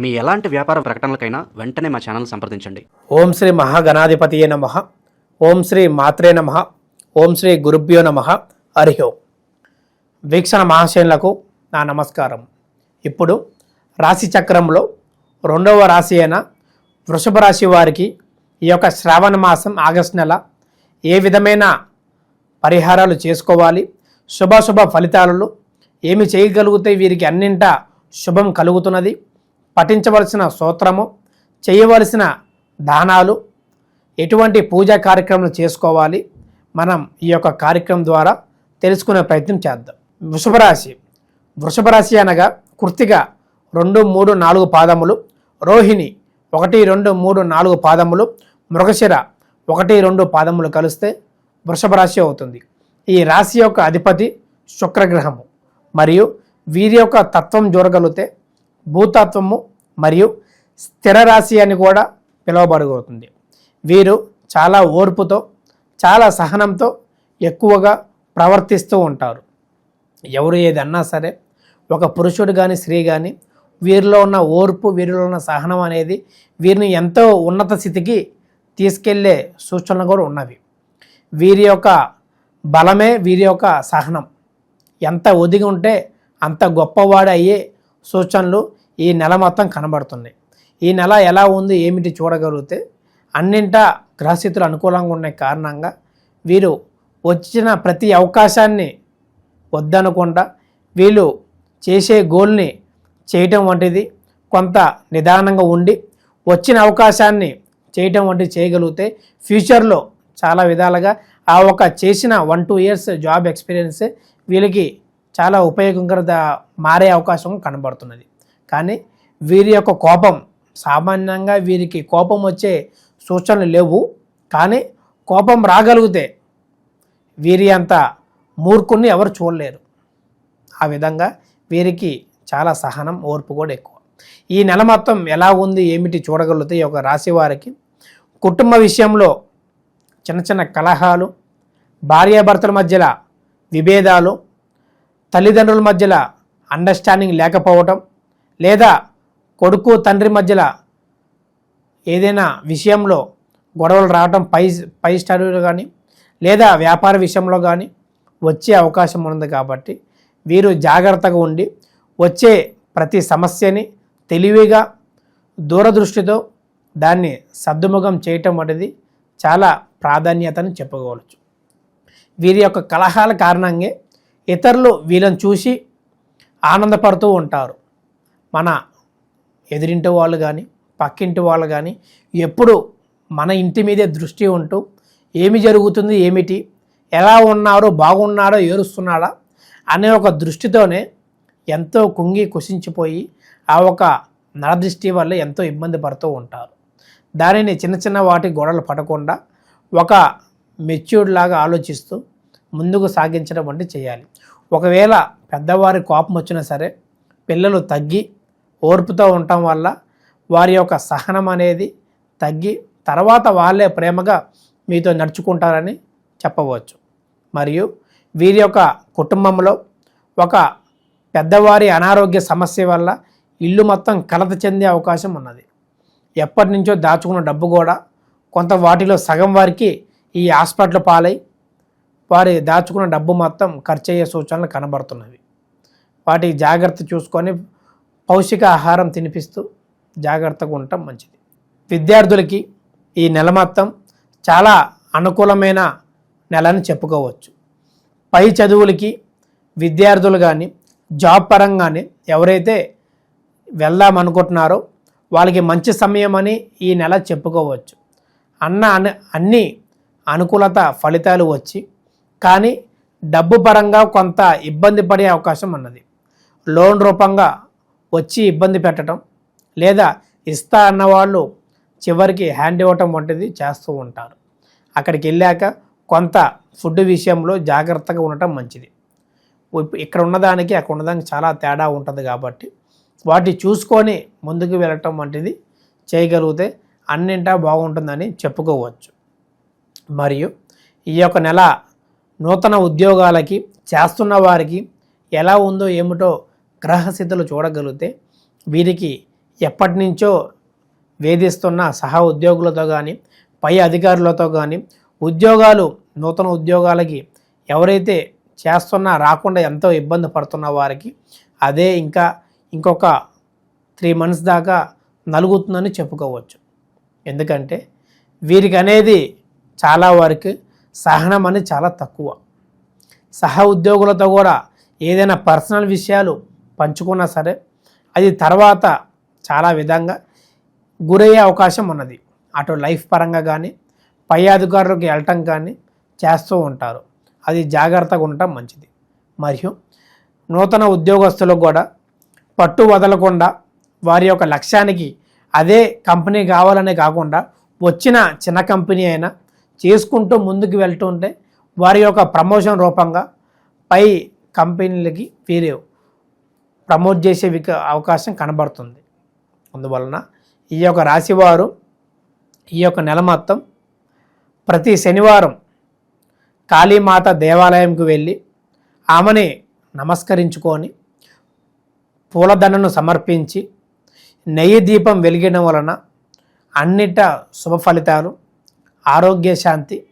మీ ఎలాంటి వ్యాపార ప్రకటనలకైనా వెంటనే మా ఛానల్ సంప్రదించండి. ఓం శ్రీ మహాగణాధిపతి నమ. ఓం శ్రీ మాత్రే నమ. ఓం శ్రీ గురుభ్యో నమ. హరి ఓం. వీక్షణ మహాశయులకు నా నమస్కారం. ఇప్పుడు రాశి చక్రంలో రెండవ రాశి అయిన వృషభ రాశి వారికి ఈ యొక్క శ్రావణ మాసం ఆగస్టు నెల ఏ విధమైన పరిహారాలు చేసుకోవాలి? శుభ శుభ ఫలితాలలో ఏమి చేయగలిగితే వీరికి అన్నింట శుభం కలుగుతున్నది. పఠించవలసిన సూత్రము చేయవలసిన దానాలు ఎటువంటి పూజా కార్యక్రమాలు చేసుకోవాలి మనం ఈ యొక్క కార్యక్రమం ద్వారా తెలుసుకునే ప్రయత్నం చేద్దాం. వృషభరాశి. వృషభరాశి అనగా కృతిగా రెండు మూడు నాలుగు పాదములు రోహిణి ఒకటి రెండు మూడు నాలుగు పాదములు మృగశిర ఒకటి రెండు పాదములు కలిస్తే వృషభ రాశి అవుతుంది. ఈ రాశి యొక్క అధిపతి శుక్రగ్రహము. మరియు వీరి యొక్క తత్వం చూడగలిగితే భూతత్వము మరియు స్థిర రాశి అని కూడా పిలువబడగలుగుతుంది వీరు చాలా ఓర్పుతో చాలా సహనంతో ఎక్కువగా ప్రవర్తిస్తూ ఉంటారు. ఎవరు ఏదన్నా సరే ఒక పురుషుడు కానీ స్త్రీ కానీ వీరిలో ఉన్న ఓర్పు వీరిలో ఉన్న సహనం అనేది వీరిని ఎంతో ఉన్నత స్థితికి తీసుకెళ్ళే సూచనలు కూడా ఉన్నవి. వీరి యొక్క బలమే వీరి యొక్క సహనం. ఎంత ఒదిగి ఉంటే అంత గొప్పవాడు అయ్యే సూచనలు ఈ నెల మొత్తం కనబడుతున్నాయి ఈ నెల ఎలా ఉంది ఏమిటి చూడగలిగితే అన్నింటా గ్రహస్థితులు అనుకూలంగా ఉన్న కారణంగా వీరు వచ్చిన ప్రతి అవకాశాన్ని వద్దనకుండా వీళ్ళు చేసే గోల్ని చేయటం వంటిది కొంత నిదానంగా ఉండి వచ్చిన అవకాశాన్ని చేయటం వంటిది చేయగలిగితే ఫ్యూచర్లో చాలా విధాలుగా ఆ ఒక చేసిన one two years job experience వీళ్ళకి చాలా ఉపయోగకరంగా మారే అవకాశం కనబడుతున్నది. కానీ వీరి యొక్క కోపం సామాన్యంగా వీరికి కోపం వచ్చే సూచనలు లేవు. కానీ కోపం రాగలిగితే వీరి అంత మూర్ఖుని ఎవరు చూడలేరు. ఆ విధంగా వీరికి చాలా సహనం ఓర్పు కూడా ఎక్కువ. ఈ నెల మొత్తం ఎలా ఉంది ఏమిటి చూడగలిగితే ఈ యొక్క రాశి వారికి కుటుంబ విషయంలో చిన్న చిన్న కలహాలు భార్యాభర్తల మధ్యలో విభేదాలు తల్లిదండ్రుల మధ్యలో అండర్స్టాండింగ్ లేకపోవటం లేదా కొడుకు తండ్రి మధ్యలో ఏదైనా విషయంలో గొడవలు రావటం పై పై స్టడీలు కానీ లేదా వ్యాపార విషయంలో కానీ వచ్చే అవకాశం ఉంది కాబట్టి వీరు జాగ్రత్తగా ఉండి వచ్చే ప్రతి సమస్యని తెలివిగా దూరదృష్టితో దాన్ని సద్దుముఖం చేయటం అనేది చాలా ప్రాధాన్యతను చెప్పుకోవచ్చు. వీరి యొక్క కలహాల కారణంగా ఇతరులు వీళ్ళని చూసి ఆనందపడుతూ ఉంటారు. మన ఎదిరింటి వాళ్ళు కానీ పక్కింటి వాళ్ళు కానీ ఎప్పుడు మన ఇంటి మీదే దృష్టి ఉంటూ ఏమి జరుగుతుంది ఏమిటి ఎలా ఉన్నారో బాగున్నాడో ఏరుస్తున్నాడా అనే ఒక దృష్టితోనే ఎంతో కుంగి కుసించిపోయి ఆ ఒక నరదృష్టి వల్ల ఎంతో ఇబ్బంది పడుతూ ఉంటారు. దానిని చిన్న చిన్న వాటి గొడవలు పడకుండా ఒక మెచ్యూర్డ్ లాగా ఆలోచిస్తూ ముందుకు సాగించడం వంటి చేయాలి. ఒకవేళ పెద్దవారి కోపం వచ్చినా సరే పిల్లలు తగ్గి ఓర్పుతో ఉండటం వల్ల వారి యొక్క సహనం అనేది తగ్గి తర్వాత వాళ్ళే ప్రేమగా మీతో నడుచుకుంటారని చెప్పవచ్చు. మరియు వీరి యొక్క కుటుంబంలో ఒక పెద్దవారి అనారోగ్య సమస్య వల్ల ఇల్లు మొత్తం కలత చెందే అవకాశం ఉన్నది. ఎప్పటి నుంచో దాచుకున్న డబ్బు కూడా కొంత వాటిలో సగం వారికి ఈ హాస్పిటల్ పాలై వారి దాచుకున్న డబ్బు మొత్తం ఖర్చు అయ్యే సూచనలు కనబడుతున్నవి. వాటి జాగ్రత్త చూసుకొని పౌష్టిక ఆహారం తినిపిస్తూ జాగ్రత్తగా ఉండటం మంచిది. విద్యార్థులకి ఈ నెల మొత్తం చాలా అనుకూలమైన నెలని చెప్పుకోవచ్చు. పై చదువులకి విద్యార్థులు కానీ జాబ్ పరంగానే ఎవరైతే వెళ్దాం అనుకుంటున్నారో వాళ్ళకి మంచి సమయం అని ఈ నెల చెప్పుకోవచ్చు. అన్న అన్ని అనుకూలత ఫలితాలు వచ్చి కానీ డబ్బు పరంగా కొంత ఇబ్బంది పడే అవకాశం ఉన్నది. లోన్ రూపంగా వచ్చి ఇబ్బంది పెట్టడం లేదా ఇస్తా అన్న వాళ్ళు చివరికి హ్యాండ్ ఇవ్వటం వంటిది చేస్తూ ఉంటారు. అక్కడికి వెళ్ళాక కొంత ఫుడ్ విషయంలో జాగ్రత్తగా ఉండటం మంచిది. ఇక్కడ ఉన్నదానికి అక్కడ ఉన్నదానికి చాలా తేడా ఉంటుంది కాబట్టి వాటి చూసుకొని ముందుకు వెళ్ళటం వంటిది చేయగలిగితే అన్నింటా బాగుంటుందని చెప్పుకోవచ్చు. మరియు ఈ యొక్క నెల నూతన ఉద్యోగాలకి చేస్తున్న వారికి ఎలా ఉందో ఏమిటో గ్రహస్థితులు చూడగలిగితే వీరికి ఎప్పటి నుంచో వేధిస్తున్న సహా ఉద్యోగులతో కానీ పై అధికారులతో కానీ ఉద్యోగాలు నూతన ఉద్యోగాలకి ఎవరైతే చేస్తున్నా రాకుండా ఎంతో ఇబ్బంది పడుతున్న వారికి అదే ఇంకా ఇంకొక త్రీ మంత్స్ దాకా నలుగుతుందని చెప్పుకోవచ్చు. ఎందుకంటే వీరికి అనేది చాలా వరకు సహనం అనేది చాలా తక్కువ. సహ ఉద్యోగులతో కూడా ఏదైనా పర్సనల్ విషయాలు పంచుకున్నా సరే అది తర్వాత చాలా విధంగా గురయ్యే అవకాశం ఉన్నది. అటు లైఫ్ పరంగా కానీ పై అధికారులకు వెళ్ళటం కానీ చేస్తూ ఉంటారు. అది జాగ్రత్తగా ఉండటం మంచిది. మరియు నూతన ఉద్యోగస్తులకు కూడా పట్టు వదలకుండా వారి యొక్క లక్ష్యానికి అదే కంపెనీ కావాలనే కాకుండా వచ్చిన చిన్న కంపెనీ అయినా చేసుకుంటూ ముందుకు వెళ్తుంటే వారి యొక్క ప్రమోషన్ రూపంగా పై కంపెనీలకి వేరే ప్రమోట్ చేసే విక అవకాశం కనబడుతుంది. అందువలన ఈ యొక్క రాశివారు ఈ యొక్క నెల మొత్తం ప్రతి శనివారం కాళీమాత దేవాలయంకు వెళ్ళి ఆమెని నమస్కరించుకొని పూలదండను సమర్పించి నెయ్యి దీపం వెలిగడం వలన అన్నిట శుభ ఫలితాలు ఆరోగ్య శాంతి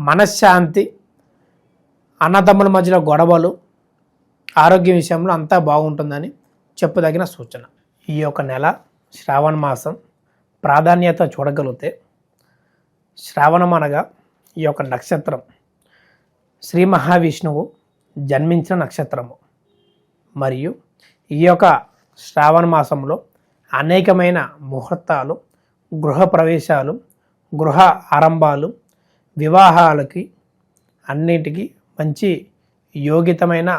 మనశ్శాంతి అన్నదమ్ముల మధ్యలో గొడవలు ఆరోగ్య విషయంలో అంతా బాగుంటుందని చెప్పదగిన సూచన. ఈ యొక్క నెల శ్రావణ మాసం ప్రాధాన్యత చూడగలిగితే శ్రావణం అనగా ఈ యొక్క నక్షత్రం. శ్రీ మహావిష్ణువు జన్మించిన నక్షత్రము. మరియు ఈ యొక్క శ్రావణ మాసంలో అనేకమైన ముహూర్తాలు గృహ ప్రవేశాలు గృహ ఆరంభాలు వివాహాలకి అన్నిటికీ మంచి యోగితమైన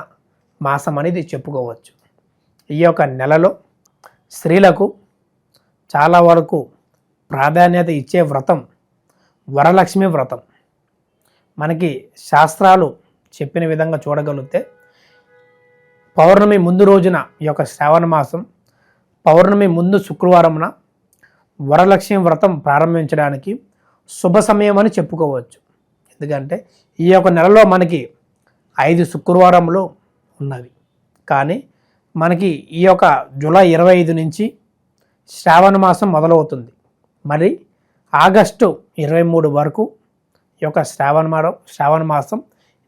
మాసం అనేది చెప్పుకోవచ్చు. ఈ యొక్క నెలలో స్త్రీలకు చాలా వరకు ప్రాధాన్యత ఇచ్చే వ్రతం వరలక్ష్మి వ్రతం. మనకి శాస్త్రాలు చెప్పిన విధంగా చూడగలిగితే పౌర్ణమి ముందు రోజున ఈ యొక్క శ్రావణ మాసం పౌర్ణమి ముందు శుక్రవారమున వరలక్ష్మి వ్రతం ప్రారంభించడానికి శుభ సమయం అని చెప్పుకోవచ్చు. ఎందుకంటే ఈ యొక్క నెలలో మనకి ఐదు శుక్రవారంలో ఉన్నవి. కానీ మనకి ఈ యొక్క జూలై ఇరవై ఐదు నుంచి శ్రావణ మాసం మొదలవుతుంది. మరి ఆగస్టు ఇరవై మూడు వరకు ఈ యొక్క శ్రావణ మాసం శ్రావణ మాసం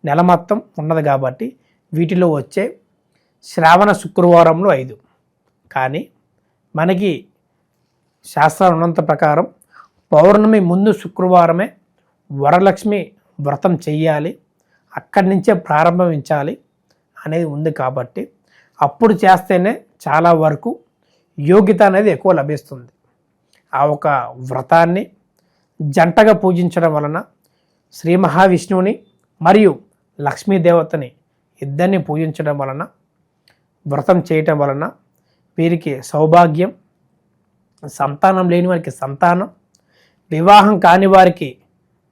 నెల మొత్తం ఉన్నది కాబట్టి వీటిలో వచ్చే శ్రావణ శుక్రవారంలో ఐదు. కానీ మనకి శాస్త్రం ఉన్నంత ప్రకారం పౌర్ణమి ముందు శుక్రవారమే వరలక్ష్మి వ్రతం చెయ్యాలి అక్కడి నుంచే ప్రారంభించాలి అనేది ఉంది కాబట్టి అప్పుడు చేస్తేనే చాలా వరకు యోగ్యత అనేది ఎక్కువ లభిస్తుంది. ఆ ఒక వ్రతాన్ని జంటగా పూజించడం వలన శ్రీ మహావిష్ణువుని మరియు లక్ష్మీదేవతని ఇద్దరిని పూజించడం వలన వ్రతం చేయటం వలన వీరికి సౌభాగ్యం సంతానం లేని వారికి సంతానం వివాహం కాని వారికి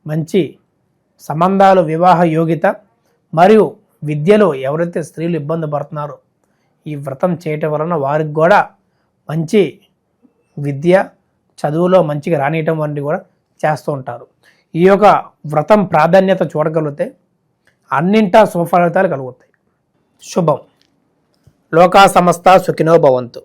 మంచి సంబంధాలు వివాహ యోగ్యత మరియు విద్యలో ఎవరైతే స్త్రీలు ఇబ్బంది పడుతున్నారో ఈ వ్రతం చేయటం వలన వారికి కూడా మంచి విద్య చదువులో మంచిగా రానియటం వంటివి కూడా చేస్తూ ఉంటారు. ఈ యొక్క వ్రతం ప్రాధాన్యత చూడగలిగితే అన్నింటా సుఫలితాలు కలుగుతాయి. శుభం. లోకా సమస్త సుఖినో భవంతు.